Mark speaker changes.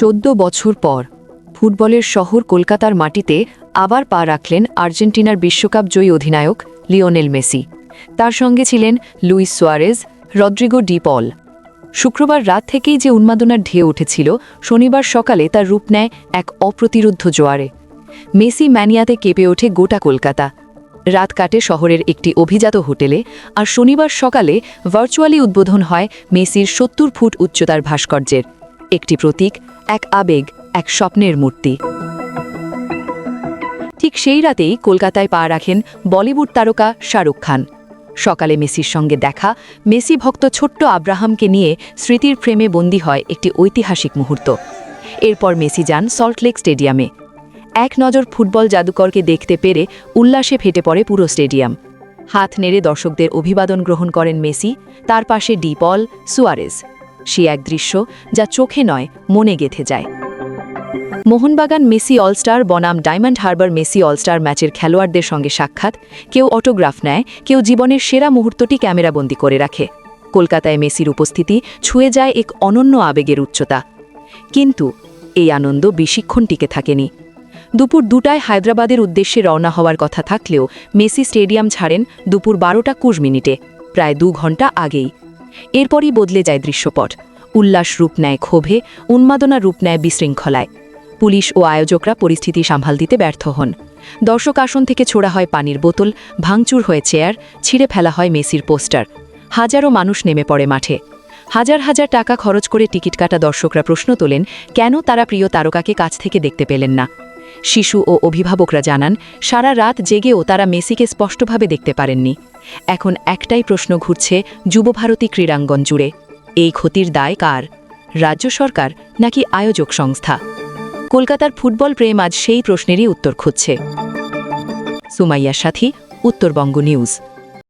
Speaker 1: চোদ্দ বছর পর, ফুটবলের শহর কলকাতার মাটিতে আবার পা রাখলেন আর্জেন্টিনার বিশ্বকাপ জয়ী অধিনায়ক লিওনেল মেসি। তার সঙ্গে ছিলেন Luis Suarez, Rodrigo De Paul. শুক্রবার রাত থেকেই যে উন্মাদনার ঢেউ উঠেছিল, শনিবার সকালে তার রূপ নেয় এক অপ্রতিরুদ্ধ জোয়ারে। মেসি ম্যানিয়াতে কেঁপে ওঠে গোটা কলকাতা। রাত কাটে শহরের একটি অভিজাত হোটেলে, আর শনিবার সকালে ভার্চুয়ালি উদ্বোধন হয় মেসির সত্তর ফুট উচ্চতার ভাস্কর্যের। একটি প্রতীক, এক আবেগ, এক স্বপ্নের মূর্তি। ঠিক সেই রাতেই কলকাতায় পা রাখেন বলিউড তারকা শাহরুখ খান। সকালে মেসির সঙ্গে দেখা, মেসি ভক্ত ছোট্ট আব্রাহামকে নিয়ে স্মৃতির ফ্রেমে বন্দী হয় একটি ঐতিহাসিক মুহূর্ত। এরপর মেসি যান সল্টলেক স্টেডিয়ামে। এক নজর ফুটবল জাদুকরকে দেখতে পেরে উল্লাসে ফেটে পড়ে পুরো স্টেডিয়াম। হাত নেড়ে দর্শকদের অভিবাদন গ্রহণ করেন মেসি, তার পাশে ডিপল সুয়ারেজ। সে এক দৃশ্য যা চোখে নয়, মনে গেথে যায়। মোহনবাগান মেসি অলস্টার বনাম Diamond Harbour Messi all star ম্যাচের খেলোয়াড়দের সঙ্গে সাক্ষাৎ, কেউ অটোগ্রাফ নেয়, কেউ জীবনের সেরা মুহূর্তটি ক্যামেরাবন্দি করে রাখে। কলকাতায় মেসির উপস্থিতি ছুঁয়ে যায় এক অনন্য আবেগের উচ্চতা। কিন্তু এই আনন্দ বেশিক্ষণ টিকে থাকেনি। দুপুর দুটায় হায়দ্রাবাদের উদ্দেশ্যে রওনা হওয়ার কথা থাকলেও মেসি স্টেডিয়াম ছাড়েন দুপুর বারোটা কুশ মিনিটে, প্রায় দু ঘণ্টা আগেই। এরপরই বদলে যায় দৃশ্যপট। উল্লাস রূপ নেয় ক্ষোভে, উন্মাদনা রূপ নেয় বিশৃঙ্খলায়। পুলিশ ও আয়োজকরা পরিস্থিতি সামাল দিতে ব্যর্থ হন। দর্শক আসন থেকে ছোড়া হয় পানির বোতল, ভাঙচুর হয়ে চেয়ার, ছিঁড়ে ফেলা হয় মেসির পোস্টার। হাজারো মানুষ নেমে পড়ে মাঠে। হাজার হাজার টাকা খরচ করে টিকিট কাটা দর্শকরা প্রশ্ন তোলেন, কেন তারা প্রিয় তারকাকে কাছ থেকে দেখতে পেলেন না? শিশু ও অভিভাবকরা জানান, সারা রাত জেগেও তারা মেসিকে স্পষ্টভাবে দেখতে পারেননি। এখন একটাই প্রশ্ন ঘুরছে যুবভারতী ক্রীড়াঙ্গন জুড়ে। এই ক্ষতির দায় কার? রাজ্য সরকার নাকি আয়োজক সংস্থা? কলকাতার ফুটবল প্রেম আজ সেই প্রশ্নেরই উত্তর খুঁজছে। সুমাইয়ার সাথী, উত্তরবঙ্গ নিউজ।